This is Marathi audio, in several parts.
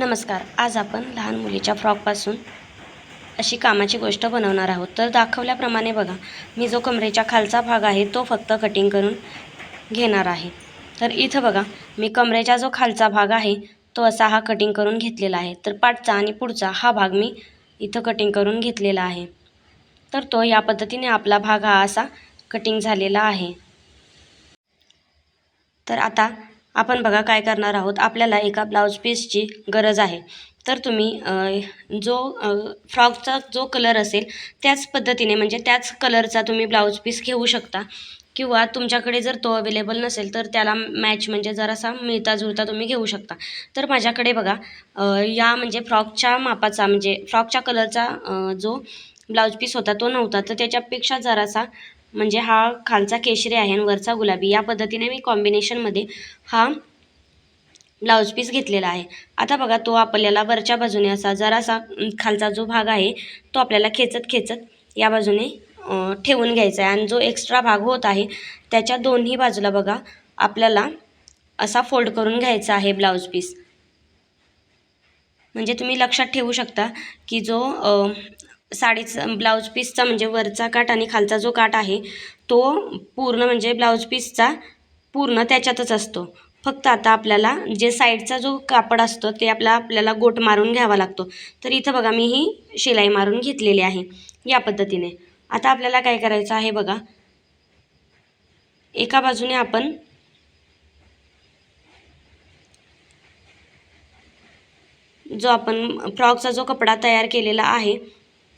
नमस्कार आज आपण लहान मुलीच्या फ्रॉकपासून अशी कामाची गोष्ट बनवणार आहोत. तर दाखवल्याप्रमाणे बघा मी जो कमरेच्या खालचा भाग आहे तो फक्त कटिंग करून घेणार आहे. तर इथं बघा मी कमरेचा जो खालचा भाग आहे तो असा हा कटिंग करून घेतलेला आहे. तर पाठचा आणि पुढचा हा भाग मी इथं कटिंग करून घेतलेला आहे. तर तो या पद्धतीने आपला भाग हा असा कटिंग झालेला आहे. तर आता आपण बघा काय करणार आहोत. आपल्याला एका ब्लाऊज पीसची गरज आहे. तर तुम्ही जो फ्रॉकचा जो कलर असेल त्याच पद्धतीने म्हणजे त्याच कलरचा तुम्ही ब्लाऊज पीस घेऊ शकता. किंवा तुमच्याकडे जर तो अवेलेबल नसेल तर त्याला मॅच म्हणजे जरासा मिळता जुळता तुम्ही घेऊ शकता. तर माझ्याकडे बघा या म्हणजे फ्रॉकच्या मापाचा म्हणजे फ्रॉकच्या कलरचा जो ब्लाऊज पीस होता तो नव्हता. तर त्याच्यापेक्षा जरासा म्हणजे हा खालचा केशरी आहे आणि वरचा गुलाबी या पद्धतीने मी कॉम्बिनेशनमध्ये हा ब्लाऊज पीस घेतलेला आहे. आता बघा तो आपल्याला वरच्या बाजूने असा जरासा खालचा जो भाग आहे तो आपल्याला खेचत खेचत या बाजूने ठेवून घ्यायचा आहे. आणि जो एक्स्ट्रा भाग होत आहे त्याच्या दोन्ही बाजूला बघा आपल्याला असा फोल्ड करून घ्यायचा आहे ब्लाऊज पीस म्हणजे तुम्ही लक्षात ठेवू शकता की जो साडीचा ब्लाऊज पीसचा म्हणजे वरचा काठ आणि खालचा जो काठ आहे तो पूर्ण म्हणजे ब्लाऊज पीसचा पूर्ण त्याच्यातच असतो. फक्त आता आपल्याला जे साईडचा जो कापड असतो ते आपला आपल्याला गोट मारून घ्यावा लागतो. तर इथं बघा मी ही शिलाई मारून घेतलेली आहे या पद्धतीने. आता आपल्याला काय करायचं आहे बघा. एका बाजूने आपण जो आपण फ्रॉकचा जो कपडा तयार केलेला आहे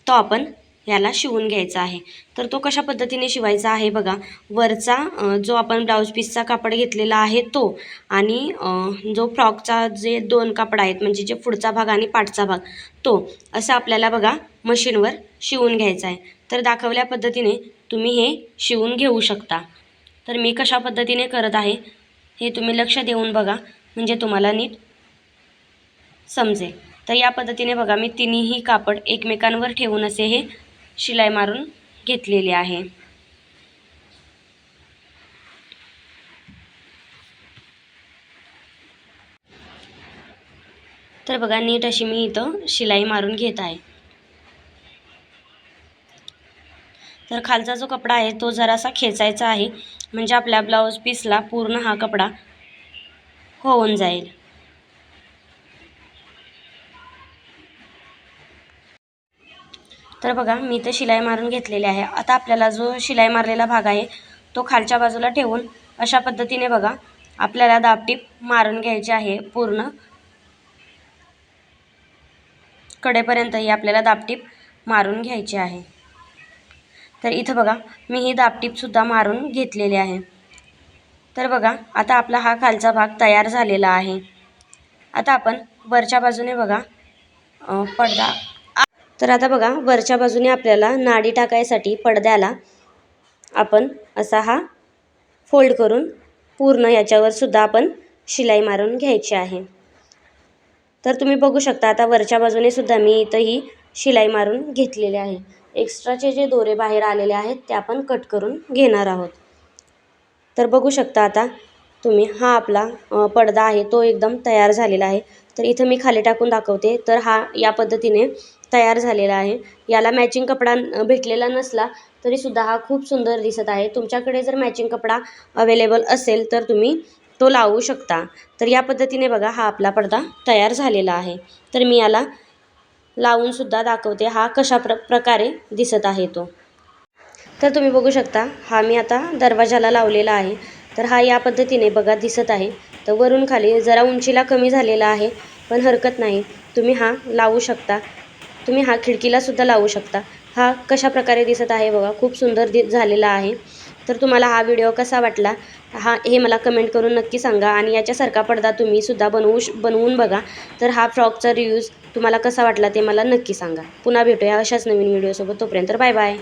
तो आपण याला शिवून घ्यायचा आहे. तर तो कशा पद्धतीने शिवायचा आहे बघा. वरचा जो आपण ब्लाऊज पीसचा कापड घेतलेला आहे तो आणि जो फ्रॉकचा जे दोन कापड आहेत म्हणजे जे पुढचा भाग आणि पाठचा भाग तो असं आपल्याला बघा मशीनवर शिवून घ्यायचा आहे. तर दाखवल्या पद्धतीने तुम्ही हे शिवून घेऊ शकता. तर मी कशा पद्धतीने करत आहे हे तुम्ही लक्ष देऊन बघा. म्हणजे तुम्हाला नीट समजेल. तर या पद्धतीने बघा मी तिन्ही कापड एकमेकांवर ठेवून असे हे शिलाई मारून घेतलेले आहे. तर बघा नीट अशी मी इथं शिलाई मारून घेत आहे. तर खालचा जो कपडा आहे तो जरासा खेचायचा आहे म्हणजे आपल्या ब्लाऊज पीसला पूर्ण हा कपडा होऊन जाईल. तर बघा मी इथं शिलाई मारून घेतलेली आहे. आता आपल्याला जो शिलाई मारलेला भाग आहे तो खालच्या बाजूला ठेवून अशा पद्धतीने बघा आपल्याला दाबटीप मारून घ्यायची आहे पूर्ण. कडेपर्यंत ही आपल्याला दाबटीप मारून घ्यायची आहे. तर इथं बघा मी ही दाबटीपसुद्धा मारून घेतलेली आहे. तर बघा आता आपला हा खालचा भाग तयार झालेला आहे. आता आपण वरच्या बाजूने बघा पडदा तर आता बघा वरच्या बाजूने आपल्याला नाडी टाकायसाठी पडद्याला आपण असा हा फोल्ड करून पूर्ण याच्यावर सुद्धा आपण शिलाई मारून घ्यायची आहे. तर तुम्ही बघू शकता आता वरच्या बाजूने सुद्धा मी इथं ही शिलाई मारून घेतलेली आहे. एक्स्ट्राचे जे दोरे बाहेर आलेले आहेत ते आपण कट करून घेणार आहोत. तर बघू शकता आता तुम्ही हा आपला पडदा आहे तो एकदम तयार झालेला आहे. तर इथं मी खाली टाकून दाखवते. तर हा या पद्धतीने तयार झालेला आहे. याला मॅचिंग कपडा भेटलेला नसला तरीसुद्धा हा खूप सुंदर दिसत आहे. तुमच्याकडे जर मॅचिंग कपडा अवेलेबल असेल तर तुम्ही तो लावू शकता. तर या पद्धतीने बघा हा आपला पडदा तयार झालेला आहे. तर मी याला लावूनसुद्धा दाखवते हा कशा प्र प्रकारे दिसत आहे तो. तर तुम्ही बघू शकता हा मी आता दरवाजाला लावलेला आहे. तर हा या पद्धतीने बघा दिसत आहे. तर वरून खाली जरा उंचीला कमी झालेला आहे पण हरकत नाही. तुम्ही हा लावू शकता. तुम्ही हा खिडकीलासुद्धा लावू शकता. हा कशा प्रकारे दिसत आहे बघा खूप सुंदर दि झालेला आहे. तर तुम्हाला हा व्हिडिओ कसा वाटला हा हे मला कमेंट करून नक्की सांगा आणि याच्यासारखा पडदा तुम्ही सुद्धा बनवू श बनवून बघा. तर हा फ्रॉकचा रिव्ह्यूज तुम्हाला कसा वाटला ते मला नक्की सांगा. पुन्हा भेटूया अशाच नवीन व्हिडिओसोबत. तोपर्यंत बाय बाय.